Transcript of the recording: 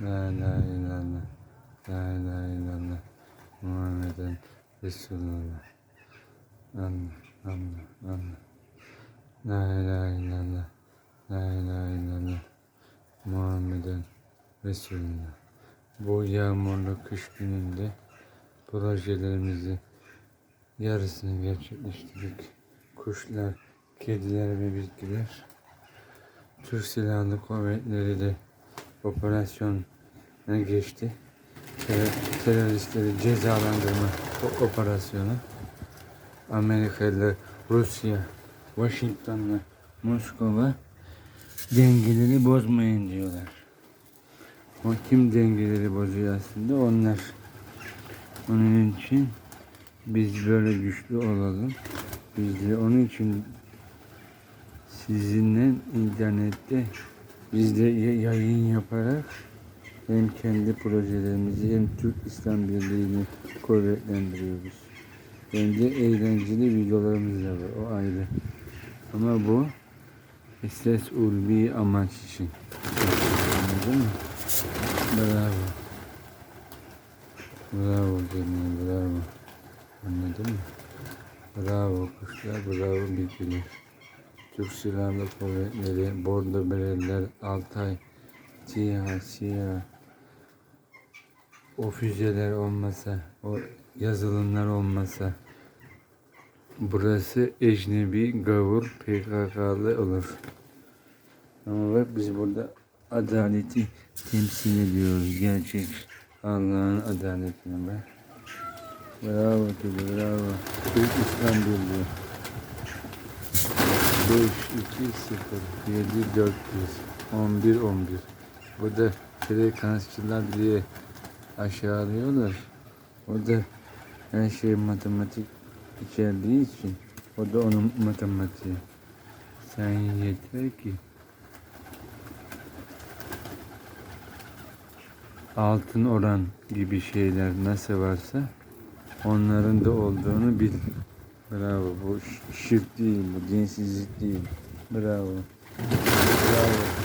La ilahe illallah. La ilahe. Muhammeden Resulullah. Allah, Allah, Allah. La ilahe illallah. La ilahe illallah. Muhammeden Resulullah. Bu yağmurlu kış gününde projelerimizi yarısını gerçekleştirdik. Kuşlar, kediler ve bitkiler Türk Silahlı Kuvvetleri de operasyona geçti. Ter- teröristleri cezalandırma operasyonu. Amerika ile Rusya, Washington'la Moskova dengeleri bozmayın diyorlar. O kim dengeleri bozuyor aslında? Onlar. Onun için biz böyle güçlü olalım. Biz de onun için sizinle internette biz de yayın yaparak hem kendi projelerimizi hem Türk İslam Birliği'ni kuvvetlendiriyoruz. Hem de eğlenceli videolarımız da var. O ayrı. Ama bu esas ulvi amaç için. Anladın mı? Bravo. Bravo canım, bravo. Anladın mı? Bravo kuşlar, bravo bitkiler. Türk Silahlı Kuvvetleri, Bordo Bereliler, Altay, SİHA, SİHA, o füzeler olmasa, o yazılımlar olmasa, burası ecnebi, gavur, PKK'lı olur. Ama bak biz burada adaleti temsil ediyoruz. Gerçek Allah'ın adaletini be. Bravo kedi, bravo. Türk İslam Birliği. 5, 2, 0, 7, 400, 11, 11. Burada frekansçılar diye aşağılıyorlar. O da her şey matematik içerdiği için o da onun matematiği. Sen yeter ki altın oran gibi şeyler nasıl varsa onların da olduğunu bil. Bu dinsizlik değil. Bravo. Bravo. Bravo. Anladın mı?